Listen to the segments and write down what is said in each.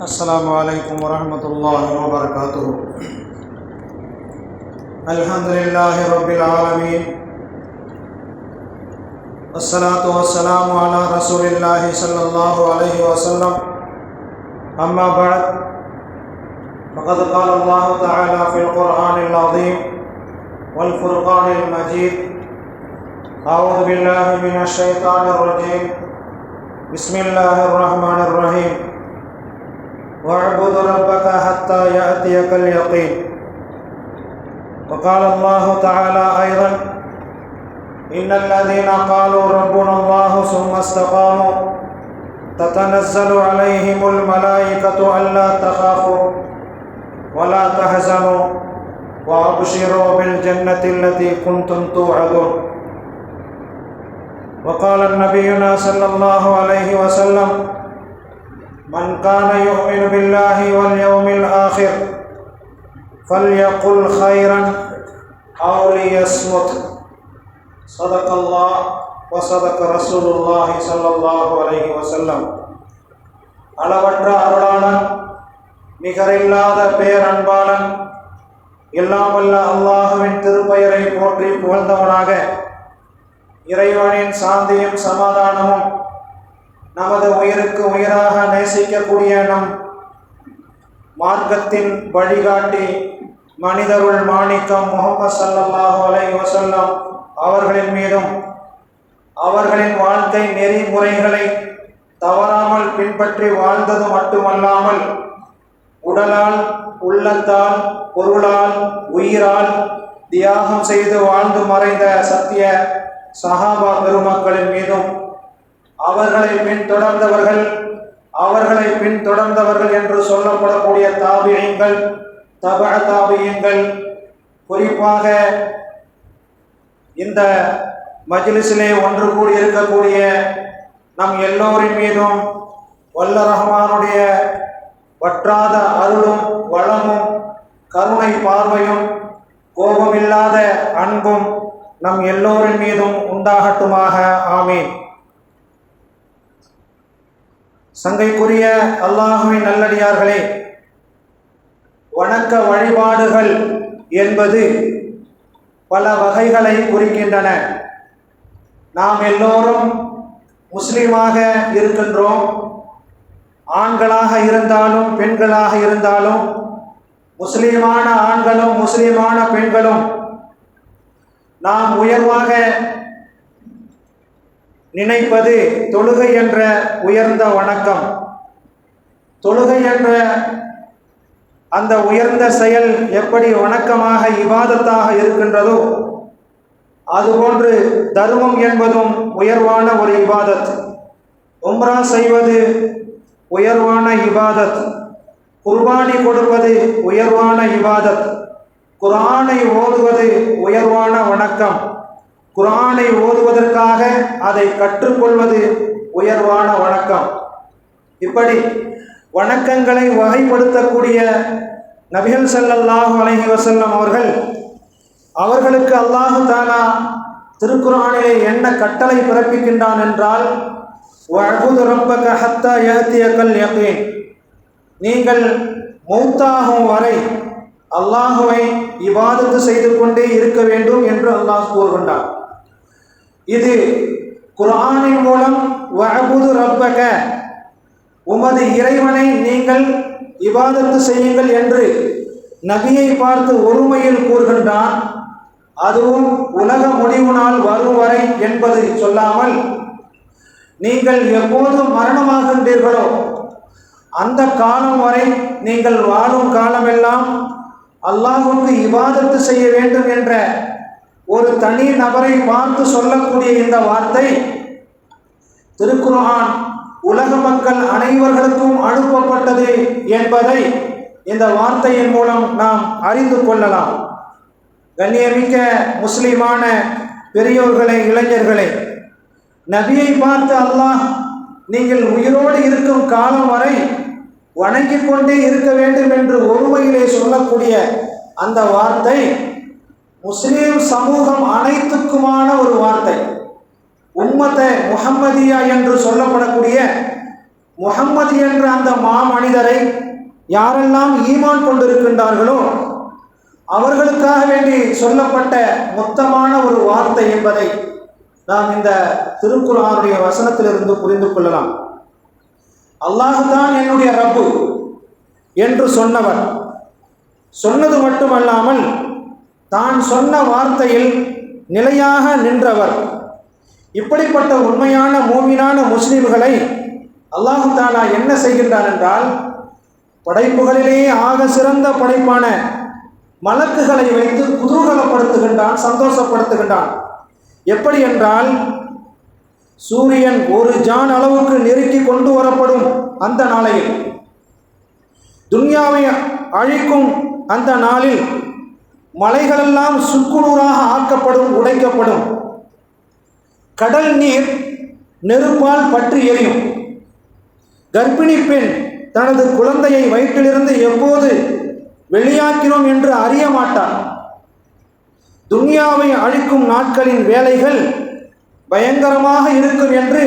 السلام علیکم ورحمۃ اللہ وبرکاتہ۔ الحمد للہ رب العالمین۔ السلاۃ والسلام علی رسول اللہ صلی اللہ علیہ وسلم۔ اما بعد، فقد قال اللہ تعالی فی القرآن العظیم والفرقان المجید۔ اعوذ باللہ من الشیطان الرجیم۔ بسم اللہ الرحمن الرحیم۔ واعبد ربك حتى يأتيك اليقين. وقال الله تعالى أيضا إن الذين قالوا ربنا الله ثم استقاموا تتنزل عليهم الملائكة ألا تخافوا ولا تحزنوا وأبشروا بالجنة التي كنتم توعدون. وقال النبينا صلى الله عليه وسلم من كان يؤمن بالله واليوم الآخر فليقل خيرا أو ليصمت صدق الله وصدق رسول الله صلى الله عليه وسلم அளவற்ற அருளாளன் நிகரில்லாத பேரன்பாளன் எல்லாம் வல்ல அல்லாஹுவின் திருப்பெயரை போற்றி புகழ்ந்தவனாக இறைவனின் சாந்தியும் சமாதானமும் நமது உயிருக்கு உயிராக நேசிக்கக்கூடிய நம் மார்க்கத்தின் வழிகாட்டி மனிதருள் மாணிக்கம் முகமது சல்லாஹ் அலை வசல்லம் அவர்களின் மீதும் அவர்களின் வாழ்க்கை நெறிமுறைகளை தவறாமல் பின்பற்றி வாழ்ந்தது மட்டுமல்லாமல் உடலால் உள்ளத்தால் பொருளால் உயிரால் தியாகம் செய்து வாழ்ந்து மறைந்த சத்திய சஹாபா பெருமக்களின் மீதும் அவர்களை பின்தொடர்ந்தவர்கள் அவர்களை பின்தொடர்ந்தவர்கள் என்று சொல்லப்படக்கூடிய தாபியங்கள் தப தாபியங்கள். குறிப்பாக இந்த மஜ்லிஸிலே ஒன்று கூடி இருக்கக்கூடிய நம் எல்லோரின் மீதும் வல்ல ரஹ்மானுடைய வற்றாத அருளும் வளமும் கருணை பார்வையும் கோபமில்லாத அன்பும் நம் எல்லோரின் மீதும் உண்டாகட்டுமாக. ஆமீன். சங்கைக்குரிய அல்லாஹுவின் நல்லடியார்களே வணக்க வழிபாடுகள் என்பது பல வகைகளை குறிக்கின்றன. நாம் எல்லோரும் முஸ்லீமாக இருக்கின்றோம். ஆண்களாக இருந்தாலும் பெண்களாக இருந்தாலும் முஸ்லீமான ஆண்களும் முஸ்லீமான பெண்களும் நாம் உயர்வாக நினைப்பது தொழுகை என்ற உயர்ந்த வணக்கம். தொழுகை என்ற அந்த உயர்ந்த செயல் எப்படி வணக்கமாக இவாதத்தாக இருக்கின்றதோ அதுபோன்று தர்மம் என்பதும் உயர்வான ஒரு இபாதத். உம்ரா செய்வது உயர்வான இபாதத். குர்பானி கொடுப்பது உயர்வான இபாதத். குரானை ஓதுவது உயர்வான வணக்கம். குரானை ஓதுவதற்காக அதை கற்றுக்கொள்வது உயர்வான வணக்கம். இப்படி வணக்கங்களை வகைப்படுத்தக்கூடிய நபிகள் சல்லல்லாஹு அலஹி வசல்லம் அவர்கள் அவர்களுக்கு அல்லாஹு தாலா திருக்குறானிலே என்ன கட்டளை பிறப்பிக்கின்றான் என்றால் நீங்கள் மௌத்தாகும் வரை அல்லாஹுவை இவாதத்து செய்து கொண்டே இருக்க வேண்டும் என்று அல்லாஹ் கூறுகின்றார் இது குரானின் மூலம் வஅபுது ரப்பக. உமது இறைவனை நீங்கள் இபாதத்து செய்யுங்கள் என்று நபியை பார்த்து ஒருமையில் கூறுகின்றான் அதுவும் உலக முடிவு நாள் வரும் வரை என்பது சொல்லாமல் நீங்கள் எப்போது மரணமாகின்றீர்களோ அந்த காலம் வரை நீங்கள் வாழும் காலமெல்லாம் அல்லாஹுக்கு இவாதத்து செய்ய வேண்டும் என்ற ஒரு தனி நபரை பார்த்து சொல்லக்கூடிய இந்த வார்த்தை திருக்குர்ஆன் உலக மக்கள் அனைவர்களுக்கும் அனுப்பப்பட்டது என்பதை இந்த வார்த்தையின் மூலம் நாம் அறிந்து கொள்ளலாம். கண்ணியமிக்க முஸ்லிமான பெரியோர்களை இளைஞர்களை நபியை பார்த்து அல்லாஹ் நீங்கள் உயிரோடு இருக்கும் காலம் வரை வணங்கிக் கொண்டே இருக்க வேண்டும் என்று ஒருமையிலே சொல்லக்கூடிய அந்த வார்த்தை முஸ்லீம் சமூகம் அனைத்துக்குமான ஒரு வார்த்தை. உம்மத்தை முகம்மதியா என்று சொல்லப்படக்கூடிய முகம்மது என்ற அந்த மாமனிதரை யாரெல்லாம் ஈமான் கொண்டிருக்கின்றார்களோ அவர்களுக்காக வேண்டி சொல்லப்பட்ட மொத்தமான ஒரு வார்த்தை என்பதை நாம் இந்த திருக்குறானுடைய வசனத்திலிருந்து புரிந்து கொள்ளலாம். அல்லாஹுதான் என்னுடைய ரப்பு என்று சொன்னவர். சொன்னது மட்டுமல்லாமல் தான் சொன்ன வார்த்தையில் நிலையாக நின்றவர். இப்படிப்பட்ட உண்மையான மூமினான முஸ்லிம்களை அல்லாஹு தாலா என்ன செய்கின்றார் என்றால் படைப்புகளிலேயே ஆக சிறந்த படைப்பான மலக்குகளை வைத்து குதூகலப்படுத்துகின்றான் சந்தோஷப்படுத்துகின்றான். எப்படி என்றால் சூரியன் ஒரு ஜான் அளவுக்கு நெருக்கி கொண்டு வரப்படும் அந்த நாளையில் துன்யாவை அழிக்கும் அந்த நாளில் மலைகளெல்லாம் சுக்குநூறாக ஆக்கப்படும் உடைக்கப்படும். கடல் நீர் நெருப்பால் பற்றி எரியும். கர்ப்பிணி பெண் தனது குழந்தையை வயிற்றிலிருந்து எப்போது வெளியாக்கினோம் என்று அறிய மாட்டார் துன்யாவை அழிக்கும் நாட்களின் வேலைகள் பயங்கரமாக இருக்கும் என்று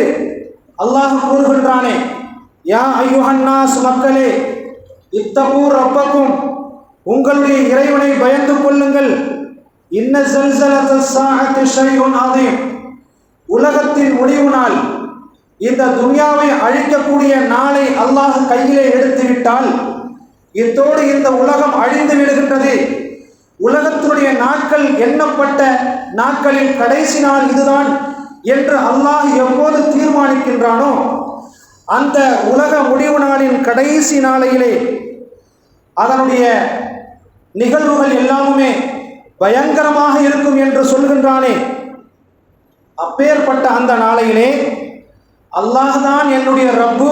அல்லாஹ் கூறுகின்றானே யா ஐயுஹன்னாஸ் மக்களே இத்தபூர் அப்பக்கும் உங்களுடைய இறைவனை பயந்து கொள்ளுங்கள். இன்ன ஜல்சலத உலகத்தின் முடிவு நாள். இந்த துன்யாவை அழிக்கக்கூடிய நாளை அல்லாஹ் கையிலே எடுத்து விட்டால் இத்தோடு இந்த உலகம் அழிந்து விடுகின்றது. உலகத்தினுடைய நாட்கள் எண்ணப்பட்ட நாட்களில் கடைசி நாள் இதுதான் என்று அல்லாஹ் எப்போது தீர்மானிக்கின்றானோ அந்த உலக முடிவு நாளின் கடைசி நாளையிலே அதனுடைய நிகழ்வுகள் எல்லாமுமே பயங்கரமாக இருக்கும் என்று சொல்கின்றானே. அப்பேற்பட்ட அந்த நாளையிலே அல்லாஹ் தான் என்னுடைய ரப்பு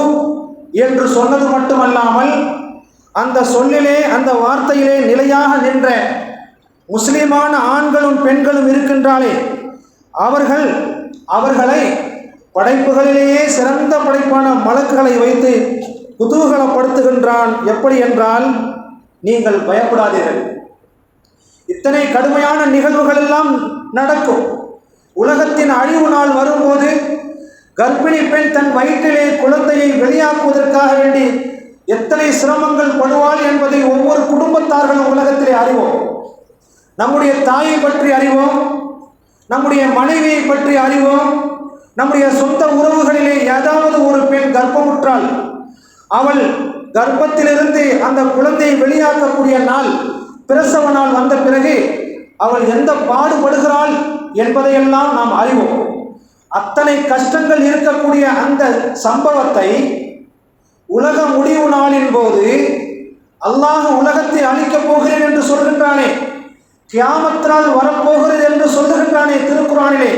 என்று சொன்னது மட்டுமல்லாமல் அந்த சொல்லிலே அந்த வார்த்தையிலே நிலையாக நின்ற முஸ்லிமான ஆண்களும் பெண்களும் இருக்கின்றாலே அவர்கள் அவர்களை படைப்புகளிலேயே சிறந்த படைப்பான மலக்குகளை வைத்து குதூகலப்படுத்துகின்றான். எப்படி என்றால் நீங்கள் பயப்படாதீர்கள். இத்தனை கடுமையான நிகழ்வுகள் எல்லாம் நடக்கும். உலகத்தின் அழிவு நாள் வரும்போது கர்ப்பிணி பெண் தன் வயிற்றிலே குழந்தையை வெளியாக்குவதற்காக வேண்டி எத்தனை சிரமங்கள் படுவாள் என்பதை ஒவ்வொரு குடும்பத்தார்களும் உலகத்திலே அறிவோம். நம்முடைய தாயை பற்றி அறிவோம். நம்முடைய மனைவியை பற்றி அறிவோம். நம்முடைய சொந்த உறவுகளிலே ஏதாவது ஒரு பெண் கர்ப்பமுற்றால் அவள் கர்ப்பத்திலிருந்து அந்த குழந்தையை வெளியாக்கக்கூடிய நாள் பிரசவ நாள் வந்த பிறகு அவள் எந்த பாடுபடுகிறாள் என்பதையெல்லாம் நாம் அறிவோம். அத்தனை கஷ்டங்கள் இருக்கக்கூடிய அந்த சம்பவத்தை உலக முடிவு நாளின் போது அல்லாஹ் உலகத்தை அழிக்கப் போகிறேன் என்று சொல்கின்றானே கியாமத்தினால் வரப்போகிறது என்று சொல்லுகின்றானே திருக்குறானிலே.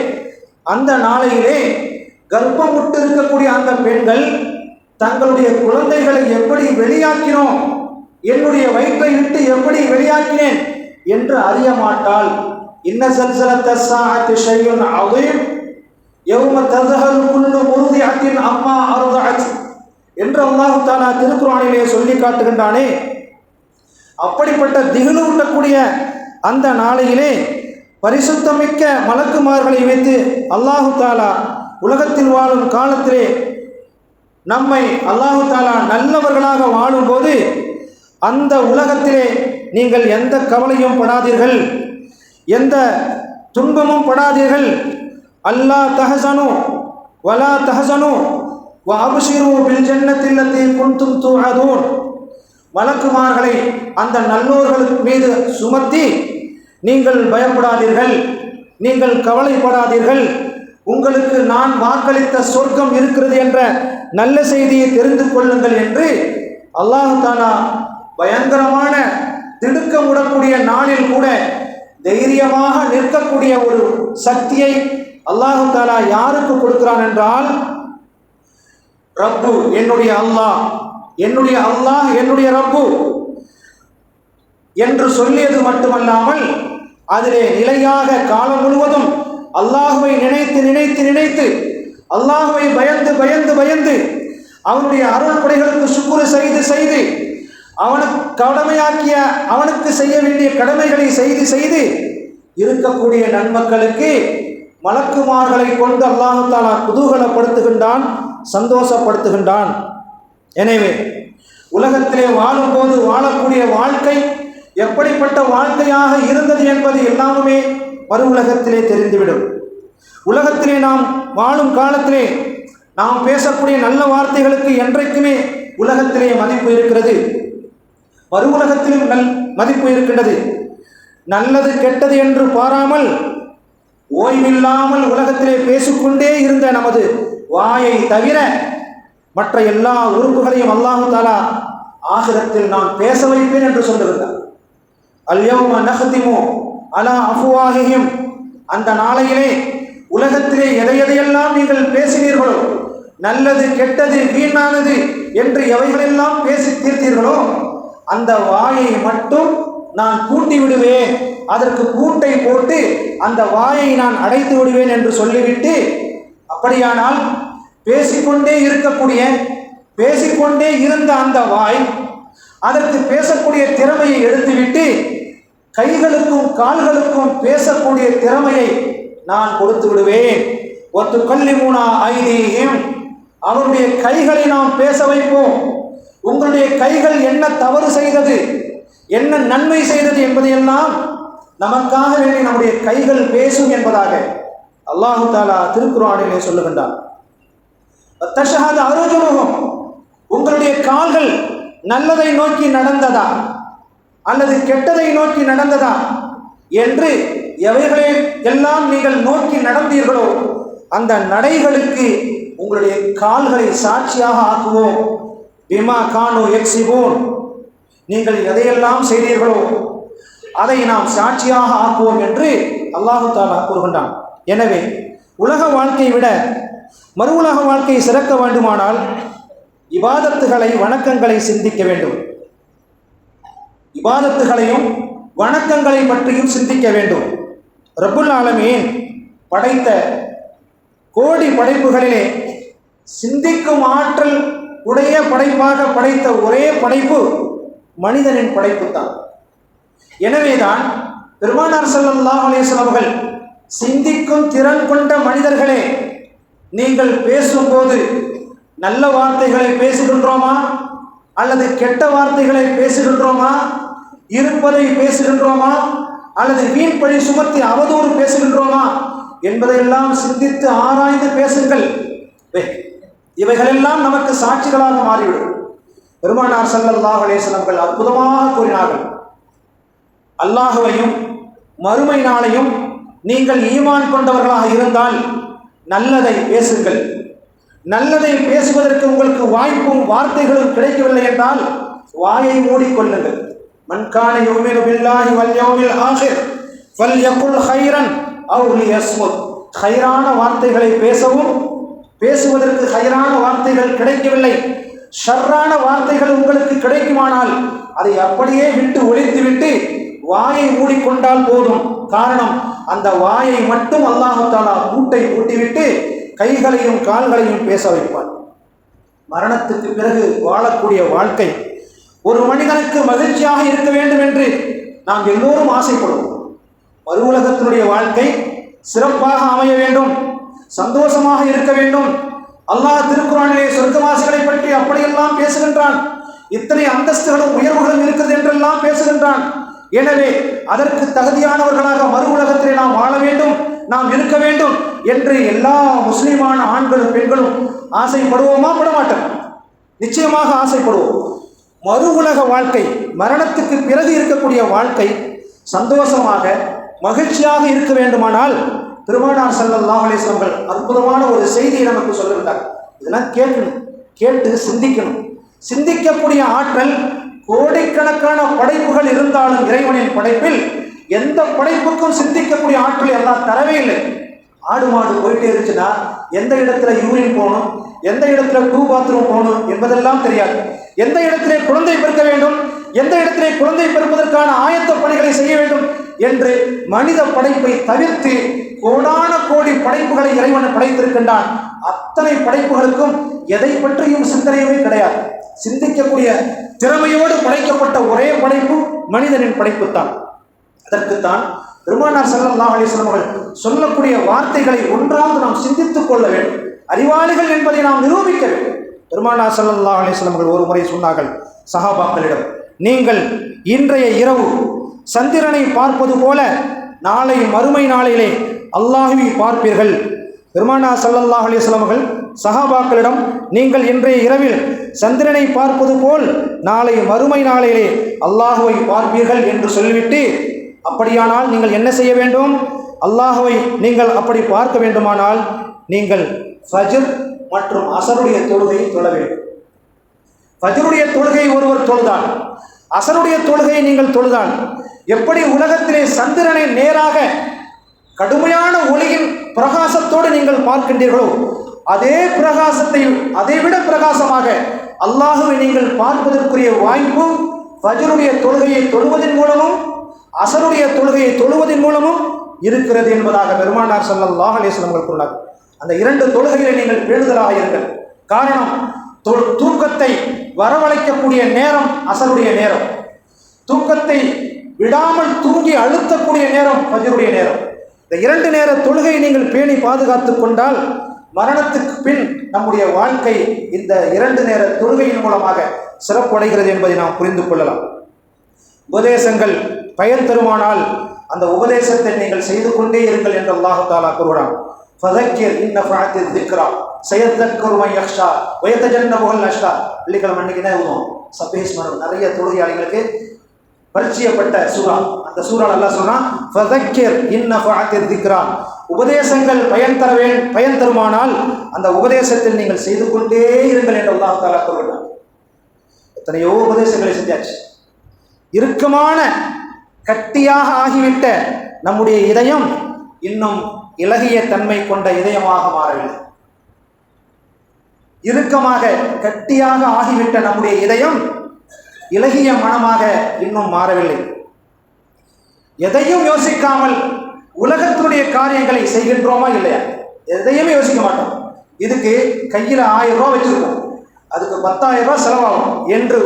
அந்த நாளையிலே கர்ப்பமுட்டு இருக்கக்கூடிய அந்த பெண்கள் தங்களுடைய குழந்தைகளை எப்படி வெளியாக்கினோம்? என்னுடைய வயிற்றை விட்டு எப்படி வெளியாக்கினேன்? என்று அறிய மாட்டால் இன்ன சல்சலத்த சாஹத்து ஷையுன் அவீம் எவ்ம ததஹல் குல்லு உறுதியத்தின் அம்மா அருதாஜ் என்று அல்லாஹு தாலா திருக்குறானிலே சொல்லி காட்டுகின்றானே. அப்படிப்பட்ட திகில் ஊட்டக்கூடிய அந்த நாளையிலே பரிசுத்தமிக்க மலக்குமார்களை வைத்து அல்லாஹு தாலா உலகத்தில் வாழும் காலத்திலே நம்மை அல்லாஹு தாலா நல்லவர்களாக வாழும்போது அந்த உலகத்திலே நீங்கள் எந்த கவலையும் படாதீர்கள். எந்த துன்பமும் படாதீர்கள். அல்லா தஹசனு வலா தஹசனு வ அபுஷிரு பில் ஜன்னத்தில்லத்தை குன்தும் தூஅதூன் வழக்குமார்களை அந்த நல்லோர்கள் மீது சுமத்தி நீங்கள் பயப்படாதீர்கள். நீங்கள் கவலைப்படாதீர்கள். உங்களுக்கு நான் வாக்களித்த சொர்க்கம் இருக்கிறது என்ற நல்ல செய்தியை தெரிந்து கொள்ளுங்கள் என்று அல்லாஹாலா பயங்கரமான திடுக்கமுடக்கூடிய நாளில் கூட தைரியமாக நிற்கக்கூடிய ஒரு சக்தியை அல்லாஹு தாலா யாருக்கு கொடுக்கிறான் என்றால் ரப்பு என்னுடைய அல்லாஹ் என்னுடைய அல்லாஹ் என்னுடைய ரப்பு என்று சொல்லியது மட்டுமல்லாமல் அதிலே நிலையாக காலம் முழுவதும் அல்லாஹுவை நினைத்து நினைத்து நினைத்து அல்லாஹுவை பயந்து பயந்து பயந்து அவனுடைய அருள் கொடைகளுக்கு செய்து செய்து அவனுக்கு கடமையாக்கிய அவனுக்கு செய்ய வேண்டிய கடமைகளை செய்து செய்து இருக்கக்கூடிய நன்மக்களுக்கு மலக்குமார்களை கொண்டு அல்லாஹு தாலா குதூகலப்படுத்துகின்றான் சந்தோஷப்படுத்துகின்றான். எனவே உலகத்திலே வாழும்போது வாழக்கூடிய வாழ்க்கை எப்படிப்பட்ட வாழ்க்கையாக இருந்தது என்பது எல்லாமே வரும் உலகத்திலே தெரிந்துவிடும். உலகத்திலே நாம் வாழும் காலத்திலே நாம் பேசக்கூடிய நல்ல வார்த்தைகளுக்கு என்றைக்குமே உலகத்திலே மதிப்பு இருக்கிறது. வரும் உலகத்திலும் நல் மதிப்பு இருக்கின்றது. நல்லது கெட்டது என்று பாராமல் ஓய்வில்லாமல் உலகத்திலே பேசிக்கொண்டே இருந்த நமது வாயை தவிர மற்ற எல்லா உறுப்புகளையும் அல்லாஹு தாலா ஆகிரத்தில் நான் பேச வைப்பேன் என்று சொல்லியிருந்தார் அல்யோமா நஹ்திமு அலா அஃபுவாஹிஹிம். அந்த நாளையிலே உலகத்திலே எதை எதையெல்லாம் நீங்கள் பேசினீர்களோ நல்லது கெட்டது வீணானது என்று எவைகளெல்லாம் பேசி தீர்த்தீர்களோ அந்த வாயை மட்டும் நான் பூட்டி விடுவேன் அதற்கு பூட்டை போட்டு அந்த வாயை நான் அடைத்து விடுவேன் என்று சொல்லிவிட்டு அப்படியானால் பேசிக்கொண்டே இருக்கக்கூடிய பேசிக்கொண்டே இருந்த அந்த வாய் அதற்கு பேசக்கூடிய திறமையை எடுத்துவிட்டு கைகளுக்கும் கால்களுக்கும் பேசக்கூடிய திறமையை நான் கொடுத்து விடுவேன். ஒத்து கல்லி மூணா ஐதீகம் அவருடைய கைகளை நாம் பேச வைப்போம். உங்களுடைய கைகள் என்ன தவறு செய்தது என்ன நன்மை செய்தது என்பதையெல்லாம் நமக்காக வேண்டி நம்முடைய கைகள் பேசும் என்பதாக அல்லாஹு தாலா திருக்குறானிலே சொல்லுகின்றார் தஷஹாத அருஜுமுகம் உங்களுடைய கால்கள் நல்லதை நோக்கி நடந்ததா? அல்லது கெட்டதை நோக்கி நடந்ததா என்று எவைகளை எல்லாம் நீங்கள் நோக்கி நடந்தீர்களோ அந்த நடைகளுக்கு உங்களுடைய கால்களை சாட்சியாக ஆக்குவோம் பிமா கானு எக்ஸிவோன் நீங்கள் எதையெல்லாம் செய்தீர்களோ அதை நாம் சாட்சியாக ஆக்குவோம் என்று அல்லாஹு தாலா கூறுகின்றான். எனவே உலக வாழ்க்கையை விட மறு உலக வாழ்க்கையை சிறக்க வேண்டுமானால் இபாதத்துகளை வணக்கங்களை சிந்திக்க வேண்டும். இபாதத்துகளையும் வணக்கங்களை பற்றியும் சிந்திக்க வேண்டும். ரப்புல் ஆலமீன் படைத்த கோடி படைப்புகளிலே சிந்திக்கும் ஆற்றல் உடைய படைப்பாக படைத்த ஒரே படைப்பு மனிதனின் படைப்பு தான் எனவேதான் பெருமானார் ஸல்லல்லாஹு அலைஹி அவர்கள் சிந்திக்கும் திறன் கொண்ட மனிதர்களே நீங்கள் பேசும்போது நல்ல வார்த்தைகளை பேசுகின்றோமா? அல்லது கெட்ட வார்த்தைகளை பேசுகின்றோமா? இருப்பதை பேசுகின்றோமா? அல்லது வீண் பழி சுமத்தி அவதூறு பேசுகின்றோமா? என்பதையெல்லாம் சிந்தித்து ஆராய்ந்து பேசுங்கள். வே- இவைகளெல்லாம் நமக்கு சாட்சிகளாக மாறிவிடும். பெருமானார் ஸல்லல்லாஹு அலைஹி அவர்கள் அற்புதமாக கூறினார்கள். அல்லாஹுவையும் மறுமை நாளையும் நீங்கள் ஈமான் கொண்டவர்களாக இருந்தால் நல்லதை பேசுங்கள். நல்லதை பேசுவதற்கு உங்களுக்கு வாய்ப்பும் வார்த்தைகளும் கிடைக்கவில்லை என்றால் வாயை மூடிக்கொள்ளுங்கள். من كان يؤمن வல் واليوم الآخر فليقل خيرا أو ليصمت. லியஸ்முத் ஹைரான வார்த்தைகளை பேசவும் பேசுவதற்கு ஹைரான வார்த்தைகள் கிடைக்கவில்லை. ஷர்ரான வார்த்தைகள் உங்களுக்கு கிடைக்குமானால் அதை அப்படியே விட்டு ஒழித்துவிட்டு வாயை மூடிக்கொண்டால் போதும். காரணம் அந்த வாயை மட்டும் அல்லாஹாலா கூட்டை கூட்டிவிட்டு கைகளையும் கால்களையும் பேச வைப்பான். மரணத்துக்கு பிறகு வாழக்கூடிய வாழ்க்கை ஒரு மனிதனுக்கு மகிழ்ச்சியாக இருக்க வேண்டும் என்று நாம் எல்லோரும் ஆசைப்படுவோம். மறு உலகத்தினுடைய வாழ்க்கை சிறப்பாக அமைய வேண்டும் சந்தோஷமாக இருக்க வேண்டும். அல்லாஹ் திருக்குறானிலே சொர்க்கவாசிகளை பற்றி அப்படியெல்லாம் பேசுகின்றான். இத்தனை அந்தஸ்துகளும் உயர்வுகளும் இருக்கிறது என்றெல்லாம் பேசுகின்றான். எனவே அதற்கு தகுதியானவர்களாக மறு உலகத்திலே நாம் வாழ வேண்டும் நாம் இருக்க வேண்டும் என்று எல்லா முஸ்லிமான ஆண்களும் பெண்களும் ஆசைப்படுவோமா? படமாட்டோம். நிச்சயமாக ஆசைப்படுவோம். மறு உலக வாழ்க்கை மரணத்துக்கு பிறகு இருக்கக்கூடிய வாழ்க்கை சந்தோஷமாக மகிழ்ச்சியாக இருக்க வேண்டுமானால் பெருமானார் ஸல்லல்லாஹு அவர்கள் அற்புதமான ஒரு செய்தியை நமக்கு சொல்லிவிட்டார் இதெல்லாம் கேட்கணும் கேட்டு சிந்திக்கணும். சிந்திக்கக்கூடிய ஆற்றல் கோடிக்கணக்கான படைப்புகள் இருந்தாலும் இறைவனின் படைப்பில் எந்த படைப்புக்கும் சிந்திக்கக்கூடிய ஆற்றல் எல்லாம் தரவே இல்லை. ஆடு மாடு போயிட்டே இருந்துச்சுன்னா எந்த இடத்துல யூரின் போகணும்? எந்த இடத்துல டூ பாத்ரூம் போகணும் என்பதெல்லாம் தெரியாது. எந்த இடத்திலே குழந்தை பிறக்க வேண்டும்? எந்த இடத்திலே குழந்தை பிறப்பதற்கான ஆயத்த பணிகளை செய்ய வேண்டும்? என்று மனித படைப்பை தவிர்த்து கோடான கோடி படைப்புகளை இறைவன் படைத்திருக்கின்றான். அத்தனை படைப்புகளுக்கும் எதை பற்றியும் சிந்தனையுமே கிடையாது. சிந்திக்கக்கூடிய திறமையோடு படைக்கப்பட்ட ஒரே படைப்பு மனிதனின் படைப்பு தான் அதற்குத்தான் பெருமானார் ஸல்லல்லாஹு அலிஸ்லாம் அவர்கள் சொல்லக்கூடிய வார்த்தைகளை ஒன்றாவது நாம் சிந்தித்துக் கொள்ள வேண்டும். அறிவாளிகள் என்பதை நாம் நிரூபிக்க வேண்டும். பெருமானார் ஸல்லல்லாஹு அலிஸ்லாம் அவர்கள் ஒரு முறை சொன்னார்கள் சஹாபாக்களிடம் நீங்கள் இன்றைய இரவு சந்திரனை பார்ப்பது போல நாளை மறுமை நாளிலே அல்லாஹுவை பார்ப்பீர்கள். பெருமானா சல்லல்லாஹ் அலிஸ்லாம் அவர்கள் சஹாபாக்களிடம் நீங்கள் இன்றைய இரவில் சந்திரனை பார்ப்பது போல் நாளை மறுமை நாளிலே அல்லாஹுவை பார்ப்பீர்கள் என்று சொல்லிவிட்டு அப்படியானால் நீங்கள் என்ன செய்ய வேண்டும்? அல்லாஹுவை நீங்கள் அப்படி பார்க்க வேண்டுமானால் நீங்கள் ஃபஜர் மற்றும் அசருடைய தொழுகையை தொழ வேண்டும். ஃபஜருடைய தொழுகையை ஒருவர் தொழுதான். அசருடைய தொழுகையை நீங்கள் தொழுதான். எப்படி உலகத்திலே சந்திரனை நேராக கடுமையான ஒளியின் பிரகாசத்தோடு நீங்கள் பார்க்கின்றீர்களோ அதே பிரகாசத்தை அதைவிட பிரகாசமாக அல்லாஹுவை நீங்கள் பார்ப்பதற்குரிய வாய்ப்பு ஃபஜருடைய தொழுகையை தொழுவதன் மூலமும் அசருடைய தொழுகையை தொழுவதன் மூலமும் இருக்கிறது என்பதாக பெருமானார் ஸல்லல்லாஹு அலைஹி கூறினார். அந்த இரண்டு தொழுகைகளை நீங்கள் பேணுதலாயிருங்கள் காரணம் தொ- தூக்கத்தை வரவழைக்கக்கூடிய நேரம் அசருடைய நேரம். தூக்கத்தை விடாமல் தூங்கி அழுத்தக்கூடிய நேரம் பஜருடைய நேரம். இந்த இரண்டு நேர தொழுகையை நீங்கள் பேணி பாதுகாத்து கொண்டால் மரணத்துக்கு பின் நம்முடைய வாழ்க்கை இந்த இரண்டு நேர தொழுகையின் மூலமாக சிறப்படைகிறது என்பதை நாம் புரிந்து கொள்ளலாம். உபதேசங்கள் பயன் தருமானால் அந்த உபதேசத்தை நீங்கள் செய்து கொண்டே இருங்கள் என்று அல்லாஹு தாலா கூறுகிறான். ஃபதக்கிர் இன்ன ஃபஅத்தி திக்ரா சயத்தக்கரு மை யக்ஷா வயத்தஜன்னபுல் அஷ்டா. வெள்ளிக்கிழமை அன்னைக்கு என்ன எழுதுவோம்? சபேஸ்மரம் நிறைய தொழுகையாளிகளுக்கு பரிச்சயப்பட்ட சூறா. அந்த சூறா நல்லா சொன்னா ஃபதக்கிர் இன்ன ஃபஅத்தி திக்ரா உபதேசங்கள் பயன் தர வே பயன் தருமானால் அந்த உபதேசத்தில் நீங்கள் செய்து கொண்டே இருங்கள் என்று உதாரணத்தால் கூறுகிறார் எத்தனையோ உபதேசங்களை செஞ்சாச்சு. இறுக்கமான கட்டியாக ஆகிவிட்ட நம்முடைய இதயம் இன்னும் இலகிய தன்மை கொண்ட இதயமாக மாறவில்லை. இறுக்கமாக கட்டியாக ஆகிவிட்ட நம்முடைய இதயம் இலகிய மனமாக இன்னும் மாறவில்லை. எதையும் யோசிக்காமல் உலகத்தினுடைய காரியங்களை செய்கின்றோமா இல்லையா? எதையுமே யோசிக்க மாட்டோம். இதுக்கு கையில் ஆயிரம் ரூபா வச்சிருக்கோம். அதுக்கு பத்தாயிரம் ரூபா செலவாகும் என்று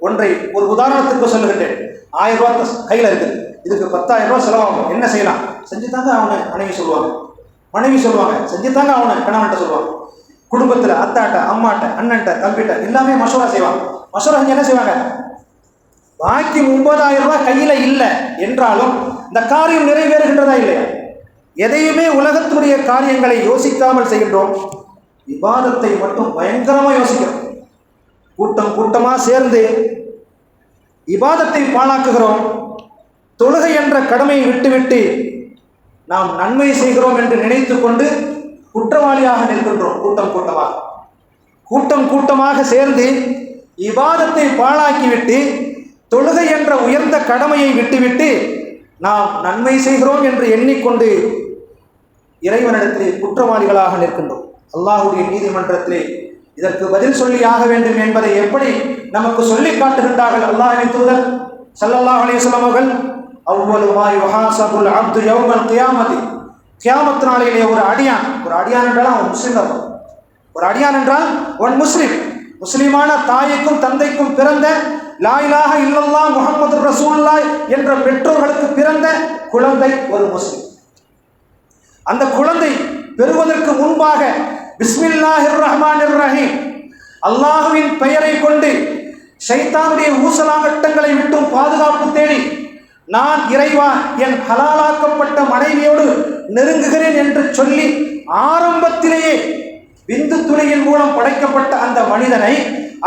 ஒன்றை ஒரு உதாரணத்துக்கு சொல்லுகின்றேன். ஆயிரம் ரூபா கையில் இருக்குது இதுக்கு பத்தாயிரம் ரூபா செலவாகும். என்ன செய்யலாம்? செஞ்சு தாங்க அவனை மனைவி சொல்லுவாங்க. மனைவி சொல்லுவாங்க செஞ்சு தாங்க அவனை கணவன்கிட்ட சொல்லுவாங்க. குடும்பத்தில் அத்தாட்ட அம்மாட்ட அண்ணன்ட்ட தம்பிட்ட எல்லாமே மசோரா செய்வாங்க. மசோரா செஞ்சு என்ன செய்வாங்க? பாக்கி ஒன்பதாயிரம் ரூபாய் கையில் இல்லை என்றாலும் இந்த காரியம் நிறைவேறுகின்றதா இல்லையா? எதையுமே உலகத்தினுடைய காரியங்களை யோசிக்காமல் செய்கின்றோம். விவாதத்தை மட்டும் பயங்கரமாக யோசிக்கிறோம். கூட்டம் கூட்டமாக சேர்ந்து விவாதத்தை பாழாக்குகிறோம். தொழுகை என்ற கடமையை விட்டுவிட்டு நாம் நன்மை செய்கிறோம் என்று நினைத்து கொண்டு குற்றவாளியாக நிற்கின்றோம் கூட்டம் கூட்டமாக. கூட்டம் கூட்டமாக சேர்ந்து விவாதத்தை பாழாக்கிவிட்டு தொழுகை என்ற உயர்ந்த கடமையை விட்டுவிட்டு நாம் நன்மை செய்கிறோம் என்று எண்ணிக்கொண்டு இறைவனிடத்திலே குற்றவாளிகளாக நிற்கின்றோம். அல்லாஹுடைய நீதிமன்றத்திலே இதற்கு பதில் சொல்லி ஆக வேண்டும் என்பதை எப்படி நமக்கு சொல்லி காட்டுகின்றார்கள் அல்லாஹின் தூதர் சல்லல்லாஹ் அலைஹி அவர்கள்? அவ்வளவு மா அப்து யௌமல் கியாமதி. கியாமத் நாளிலே ஒரு அடியான் ஒரு அடியான் என்றால் அவன் முஸ்லீம் அர்த்தம் ஒரு அடியான் என்றால் ஒன் முஸ்லீம். முஸ்லீமான தாய்க்கும் தந்தைக்கும் பிறந்த லா இல்லல்லா இல்லல்லாஹ் ரசூல்லாய் என்ற பெற்றோர்களுக்கு பிறந்த குழந்தை ஒரு முஸ்லிம். அந்த குழந்தை பெறுவதற்கு முன்பாக பிஸ்மில்லாஹிர் ரஹ்மான் ரஹீம் அல்லாஹுவின் பெயரை கொண்டு சைத்தானுடைய ஊசலாகட்டங்களை விட்டும் பாதுகாப்பு தேடி நான் இறைவா என் ஹலாலாக்கப்பட்ட மனைவியோடு நெருங்குகிறேன் என்று சொல்லி ஆரம்பத்திலேயே விந்து துணியின் மூலம் படைக்கப்பட்ட அந்த மனிதனை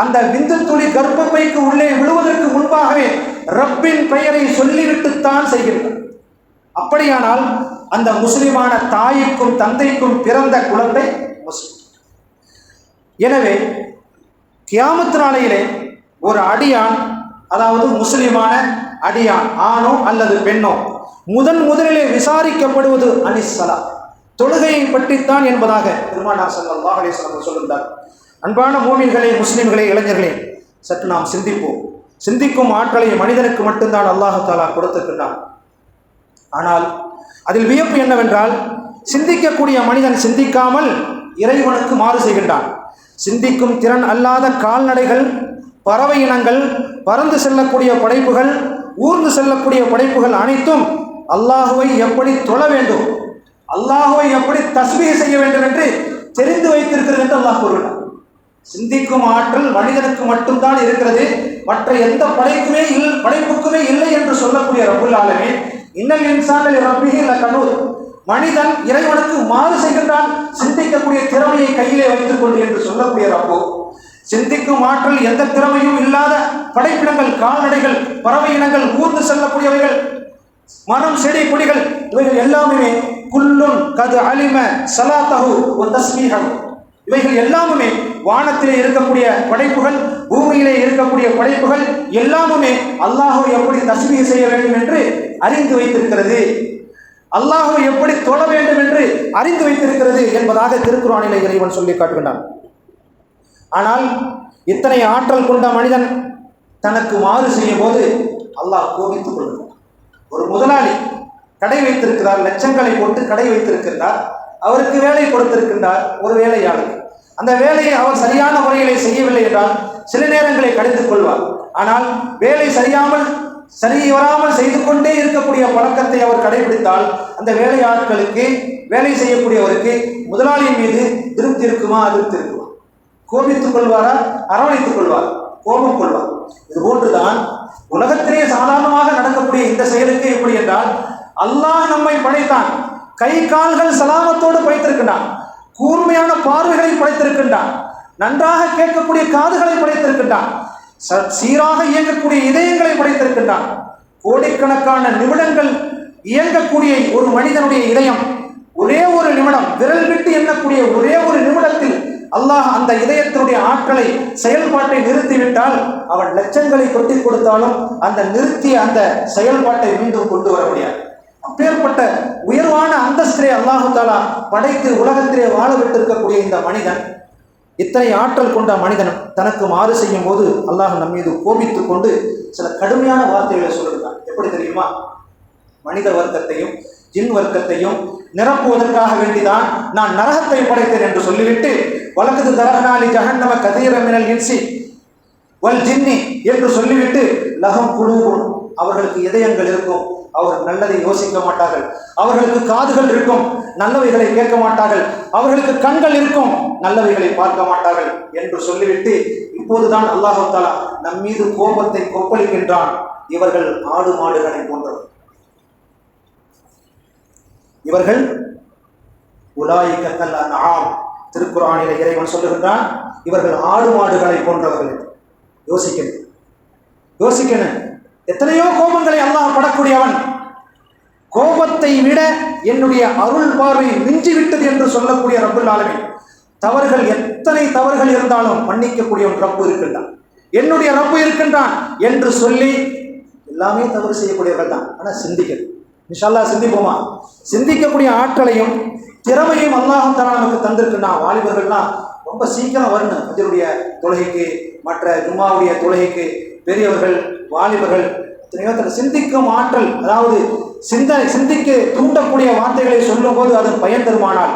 அந்த விந்து துளி கர்ப்பப்பைக்கு உள்ளே விழுவதற்கு முன்பாகவே ரப்பின் பெயரை சொல்லிவிட்டுத்தான் செய்கின்றார். அப்படியானால் அந்த முஸ்லிமான தாய்க்கும் தந்தைக்கும் பிறந்த குழந்தை முஸ்லிம். எனவே கியாமத்து நாளையிலே ஒரு அடியான் அதாவது முஸ்லிமான அடியான் ஆணோ அல்லது பெண்ணோ முதன் முதலிலே விசாரிக்கப்படுவது அனிசலா தொழுகையை பற்றித்தான் என்பதாக பெருமானார் ஸல்லல்லாஹு அலைஹி சொல்லுகிறார் அன்பான மூமின்களே முஸ்லீம்களே இளைஞர்களே சற்று நாம் சிந்திப்போம். சிந்திக்கும் ஆற்றலை மனிதனுக்கு மட்டும்தான் அல்லாஹாலா கொடுத்திருக்கின்றான். ஆனால் அதில் வியப்பு என்னவென்றால் சிந்திக்கக்கூடிய மனிதன் சிந்திக்காமல் இறைவனுக்கு மாறு செய்கின்றான். சிந்திக்கும் திறன் அல்லாத கால்நடைகள் பறவை இனங்கள் பறந்து செல்லக்கூடிய படைப்புகள் ஊர்ந்து செல்லக்கூடிய படைப்புகள் அனைத்தும் அல்லாஹுவை எப்படி தொழ வேண்டும் அல்லாஹுவை எப்படி தஸ்மீக செய்ய வேண்டும் என்று தெரிந்து வைத்திருக்கிறது என்று அல்லாஹ் கூறுகிறார் சிந்திக்கும் ஆற்றல் மனிதனுக்கு மட்டும்தான் இருக்கிறது. மற்ற எந்த படைக்குமே இல் படைப்புக்குமே இல்லை என்று சொல்லக்கூடிய ரபுல் ஆலமே இன்னல் இன்சானில் ரப்பிஹி கனூர் மனிதன் இறைவனுக்கு மாறு செய்கின்றான் சிந்திக்கக்கூடிய திறமையை கையிலே வைத்துக் கொண்டு என்று சொல்லக்கூடிய ரப்பு. சிந்திக்கும் ஆற்றல் எந்த திறமையும் இல்லாத படைப்பினங்கள் கால்நடைகள் பறவை இனங்கள் ஊர்ந்து செல்லக்கூடியவைகள் மரம் செடி கொடிகள் இவைகள் எல்லாமே குல்லும் கது அலிம சலாத்தகு ஒரு தஸ்மீகம் இவைகள் எல்லாமுமே வானத்திலே இருக்கக்கூடிய படைப்புகள் பூமியிலே இருக்கக்கூடிய படைப்புகள் எல்லாமுமே அல்லாஹோ எப்படி தஸ்மீக செய்ய வேண்டும் என்று அறிந்து வைத்திருக்கிறது. அல்லாஹோ எப்படி தொழ வேண்டும் என்று அறிந்து வைத்திருக்கிறது என்பதாக திருக்குறானிலே இறைவன் சொல்லி காட்டுகின்றான். ஆனால் இத்தனை ஆற்றல் கொண்ட மனிதன் தனக்கு மாறு செய்யும் போது அல்லாஹ் கோபித்துக் கொள்கிறார் ஒரு முதலாளி கடை வைத்திருக்கிறார் லட்சங்களை போட்டு கடை வைத்திருக்கிறார். அவருக்கு வேலை கொடுத்திருக்கின்றார் ஒரு வேலையாளர். அந்த வேலையை அவர் சரியான முறையிலே செய்யவில்லை என்றால் சில நேரங்களை கடித்துக் கொள்வார். ஆனால் வேலை சரியாமல் சரி வராமல் செய்து கொண்டே இருக்கக்கூடிய பழக்கத்தை அவர் கடைபிடித்தால் அந்த வேலையாட்களுக்கு வேலை செய்யக்கூடியவருக்கு முதலாளியின் மீது திருப்தி இருக்குமா அதிருப்தி இருக்குமா? கோபித்துக் கொள்வாரா? அரவணைத்துக் கொள்வார். கோபம் கொள்வார். இது போன்றுதான் உலகத்திலே சாதாரணமாக நடக்கக்கூடிய இந்த செயலுக்கு எப்படி என்றால் அல்லாஹ் நம்மை படைத்தான். கை கால்கள் சலாமத்தோடு படைத்திருக்கின்றான். கூர்மையான பார்வைகளை படைத்திருக்கின்றான். நன்றாக கேட்கக்கூடிய காதுகளை படைத்திருக்கின்றான். ச- சீராக இயங்கக்கூடிய இதயங்களை படைத்திருக்கின்றான். கோடிக்கணக்கான நிமிடங்கள் இயங்கக்கூடிய ஒரு மனிதனுடைய இதயம் ஒரே ஒரு நிமிடம் விரல் விட்டு எண்ணக்கூடிய ஒரே ஒரு நிமிடத்தில் அல்லாஹ் அந்த இதயத்தினுடைய ஆற்றலை செயல்பாட்டை நிறுத்திவிட்டால் அவன் லட்சங்களை கொட்டி கொடுத்தாலும் அந்த நிறுத்திய அந்த செயல்பாட்டை மீண்டும் கொண்டு வர முடியாது. அப்பேற்பட்ட உயர்வான அந்தஸ்திலே அல்லாஹு தாலா படைத்து உலகத்திலே வாழ விட்டிருக்கக்கூடிய இந்த மனிதன் இத்தனை ஆற்றல் கொண்ட மனிதன் தனக்கு மாறு செய்யும் போது அல்லாஹ் நம் மீது கோபித்துக் கொண்டு சில கடுமையான வார்த்தைகளை சொல்லுகிறான் எப்படி தெரியுமா? மனித வர்க்கத்தையும் ஜின் வர்க்கத்தையும் நிரப்புவதற்காக வேண்டிதான் நான் நரகத்தை படைத்தேன் என்று சொல்லிவிட்டு வழக்கது தரகனாலி ஜஹன்னம கதீரமினல் இன்சி வல் ஜின்னி என்று சொல்லிவிட்டு லகம் குழுவும் அவர்களுக்கு இதயங்கள் இருக்கும். அவர் நல்லதை யோசிக்க மாட்டார்கள். அவர்களுக்கு காதுகள் இருக்கும் நல்லவைகளை கேட்க மாட்டார்கள். அவர்களுக்கு கண்கள் இருக்கும் நல்லவைகளை பார்க்க மாட்டார்கள் என்று சொல்லிவிட்டு இப்போதுதான் அல்லாஹு தாலா நம் மீது கோபத்தை கொப்பளிக்கின்றான். இவர்கள் ஆடு மாடுகளை போன்றவர் இவர்கள் உலாய் கத்தல் ஆம் திருக்குறானில இறைவன் சொல்லுகின்றான் இவர்கள் ஆடு மாடுகளை போன்றவர்கள். யோசிக்கணும். யோசிக்கணும். எத்தனையோ கோபங்களை அல்லாஹ் படக்கூடியவன். கோபத்தை விட என்னுடைய அருள் பார்வை மிஞ்சிவிட்டது என்று சொல்லக்கூடிய ரப்புல் ஆலமே தவறுகள் எத்தனை தவறுகள் இருந்தாலும் மன்னிக்கக்கூடிய ஒரு ரப்பு இருக்கின்றான். என்னுடைய ரப்பு இருக்கின்றான் என்று சொல்லி எல்லாமே தவறு செய்யக்கூடியவர்கள் தான். ஆனால் சிந்திக்கணும். இன்ஷால்லா சிந்திப்போமா? சிந்திக்கக்கூடிய ஆற்றலையும் திறமையும் அல்லாஹ் நமக்கு தந்திருக்குன்னா வாலிபர்கள்லாம் ரொம்ப சீக்கிரம் வரணும். அதனுடைய தொழுகைக்கு மற்ற ஜும்மாவுடைய தொழுகைக்கு பெரியவர்கள் வாலிபர்கள் எத்தனையோ சிந்திக்கும் ஆற்றல் அதாவது சிந்தனை சிந்திக்க தூண்டக்கூடிய வார்த்தைகளை சொல்லும்போது அது பயன் தருமானால்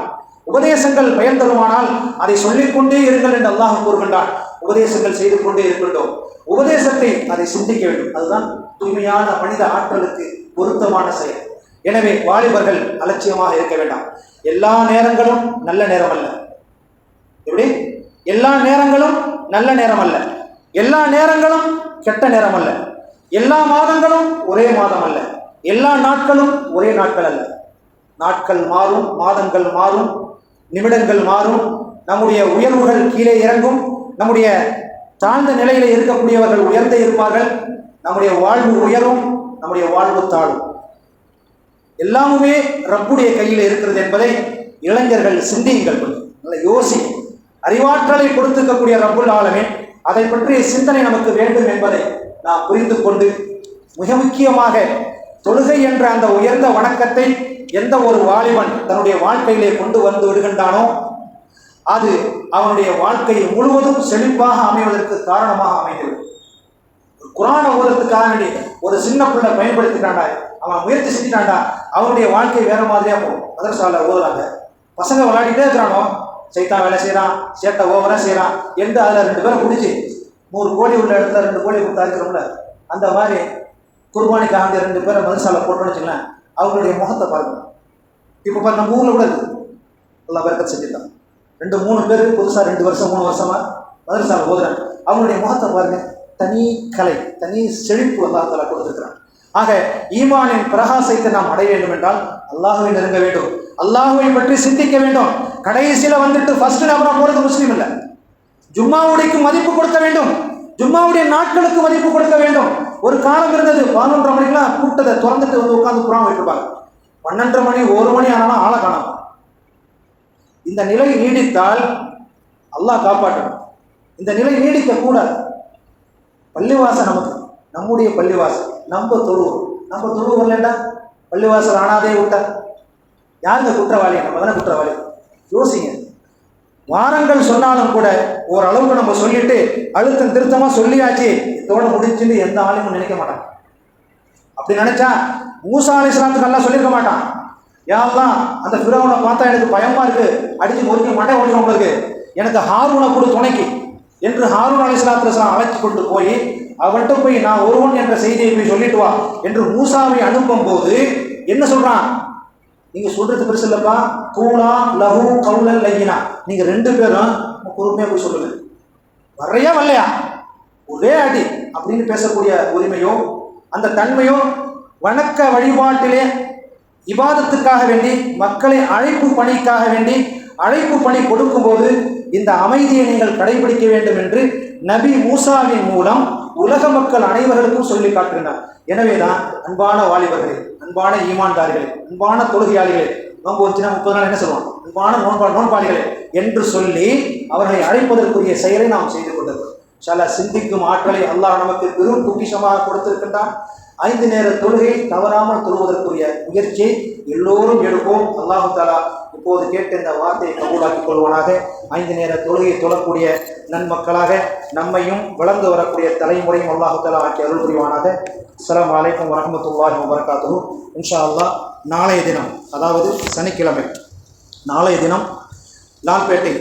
உபதேசங்கள் பயன் தருமானால் அதை சொல்லிக்கொண்டே இருங்கள் என்று அல்லாஹ் கூறுகின்றான். உபதேசங்கள் செய்து கொண்டே இருக்கின்றோம். உபதேசத்தை அதை சிந்திக்க வேண்டும். அதுதான் தூய்மையான மனித ஆற்றலுக்கு பொருத்தமான செயல். எனவே வாலிபர்கள் அலட்சியமாக இருக்க வேண்டாம். எல்லா நேரங்களும் நல்ல நேரம் அல்ல. எப்படி? எல்லா நேரங்களும் நல்ல நேரம் அல்ல. எல்லா நேரங்களும் கெட்ட நேரம் அல்ல எல்லா மாதங்களும் ஒரே மாதம் அல்ல எல்லா நாட்களும் ஒரே நாட்கள் அல்ல நாட்கள் மாறும் மாதங்கள் மாறும் நிமிடங்கள் மாறும். நம்முடைய உயர்வுகள் கீழே இறங்கும். நம்முடைய தாழ்ந்த நிலையில் இருக்கக்கூடியவர்கள் உயர்ந்தே இருப்பார்கள். நம்முடைய வாழ்வு உயரும் நம்முடைய வாழ்வு தாழும். எல்லாமுமே ரப்புடைய கையில் இருக்கிறது என்பதை இளைஞர்கள் சிந்தியுங்கள் நல்ல நல்லா யோசி. அறிவாற்றலை கொடுத்துக்கக்கூடிய ரப்புல் ஆலமே அதை பற்றிய சிந்தனை நமக்கு வேண்டும் என்பதை நாம் புரிந்து கொண்டு மிக முக்கியமாக தொழுகை என்ற அந்த உயர்ந்த வணக்கத்தை எந்த ஒரு வாலிபன் தன்னுடைய வாழ்க்கையிலே கொண்டு வந்து விடுகின்றானோ அது அவனுடைய வாழ்க்கை முழுவதும் செழிப்பாக அமைவதற்கு காரணமாக அமைகிறது. குரான ஓரத்துக்காக ஒரு சின்ன பிள்ளை பயன்படுத்திட்டாண்டா அவன் முயற்சி செஞ்சிட்டான்டா அவனுடைய வாழ்க்கை வேற மாதிரியா போகும். மதரசாவில் ஓதுறாங்க பசங்க விளையாடிட்டே இருக்கிறானோ? சைத்தான் வேலை செய்கிறான் சேட்டை ஓவராக செய்கிறான் எந்த அதில் ரெண்டு பேரை பிடிச்சி நூறு கோடி உள்ள இடத்துல ரெண்டு கோடி கொடுத்தா இருக்கிறோம்ல அந்த மாதிரி குர்பானிக்காக அந்த ரெண்டு பேரை மதுசாலை போட்டோன்னு வச்சுக்கலாம் அவங்களுடைய முகத்தை பாருங்க. இப்போ பாரு நம்ம ஊரில் கூட இருக்குது நல்லா பேருக்கு செஞ்சுட்டான். ரெண்டு மூணு பேர் புதுசாக ரெண்டு வருஷம் மூணு வருஷமாக மதுரசாலை ஓதுறாங்க. அவங்களுடைய முகத்தை பாருங்க தனி கலை தனி செழிப்பு அல்லாஹ் தலா ஆக ஈமானின் பிரகாசத்தை நாம் அடைய வேண்டும் என்றால் அல்லாஹுவை நெருங்க வேண்டும். அல்லாஹுவை பற்றி சிந்திக்க வேண்டும். கடைசியில் வந்துட்டு ஃபர்ஸ்ட் நபராக போகிறது முஸ்லீம் இல்லை. ஜும்மாவுடைக்கு மதிப்பு கொடுக்க வேண்டும். ஜும்மாவுடைய நாட்களுக்கு மதிப்பு கொடுக்க வேண்டும். ஒரு காலம் இருந்தது பதினொன்றரை மணிக்கெல்லாம் கூட்டத்தை திறந்துட்டு வந்து உட்காந்து புறாமல் வைத்திருப்பாங்க பன்னெண்டரை மணி ஒரு மணி ஆனாலும் ஆளை காணாம இந்த நிலை நீடித்தால் அல்லாஹ் காப்பாற்றணும். இந்த நிலை நீடிக்க கூடாது பள்ளிவாசல் நமக்கு நம்முடைய பள்ளிவாசல். நம்ம தொழுவோம். நம்ம தொழுவோம் இல்லைண்டா? பள்ளிவாசல் ஆனாதே விட்டா? யாருங்க குற்றவாளி? நம்ம தானே குற்றவாளி. யோசிங்க. வாரங்கள் சொன்னாலும் கூட ஓரளவுக்கு நம்ம சொல்லிட்டு அழுத்தம் திருத்தமாக சொல்லியாச்சு இதோட முடிச்சுன்னு எந்த ஆளுமும் நினைக்க மாட்டாங்க. அப்படி நினைச்சா மூசா அலிஸ்லாத்துக்கு எல்லாம் சொல்லியிருக்க மாட்டான். யாரெல்லாம் அந்த ஃபிரௌனை பார்த்தா எனக்கு பயமா இருக்கு. அடிச்சு முறுக்கி மட்டை ஓடிடும் உங்களுக்கு. எனக்கு ஹாரூனை கொடு துணைக்கு. என்று ஹாரூன் அலிஸ்லாத்துலாம் அழைச்சி கொண்டு போய் அவன்கிட்ட போய் நான் ஒருவன் என்ற செய்தியை போய் சொல்லிட்டு வா. என்று மூசாவை அனுப்பும் போது என்ன சொல்றான்? நீங்க சொல்றது பெருசு இல்லப்பா. கூலா லகு கவுலல் லையினா. நீங்க ரெண்டு பேரும் பொறுமையா போய் சொல்லுங்க. வரையா வரலையா? ஒரே அடி அப்படின்னு பேசக்கூடிய உரிமையோ அந்த தன்மையோ வணக்க வழிபாட்டிலே இபாதத்துக்காக வேண்டி மக்களை அழைப்பு பணிக்காக வேண்டி அழைப்பு பணி கொடுக்கும்போது இந்த அமைதியை நீங்கள் கடைபிடிக்க வேண்டும் என்று நபி மூசாவின் மூலம் உலக மக்கள் அனைவர்களுக்கும் சொல்லி காட்டுகிறார் எனவேதான் அன்பான வாலிபர்களே அன்பான ஈமான்தார்களே அன்பான தொழுகையாளிகளே நோன்பு வச்சுனா முப்பது நாள் என்ன சொல்லுவாங்க? அன்பான நோன்பா நோன்பாளிகளே என்று சொல்லி அவர்களை அழைப்பதற்குரிய செயலை நாம் செய்து கொண்டிருக்கிறோம். சில சிந்திக்கும் ஆற்றலை அல்லாஹ் நமக்கு பெரும் பொக்கிஷமாக கொடுத்திருக்கின்றான். ஐந்து நேர தொழுகை தவறாமல் தொழுவதற்குரிய முயற்சி எல்லோரும் எடுப்போம். அல்லாஹு தாலா இப்போது கேட்ட இந்த வார்த்தையை கபூலாக்கிக் கொள்வானாக. ஐந்து நேர தொழுகையை தொழக்கூடிய நன்மக்களாக நம்மையும் வளர்ந்து வரக்கூடிய தலைமுறையும் அல்லாஹு தாலா ஆக்கி அருள் புரிவானாக. அஸ்லாம் வலைக்கம் வரமத்துல்லாஹி வபரகாத்துஹு. இன்ஷா அல்லாஹ் நாளைய தினம் அதாவது சனிக்கிழமை நாளைய தினம் லால்பேட்டை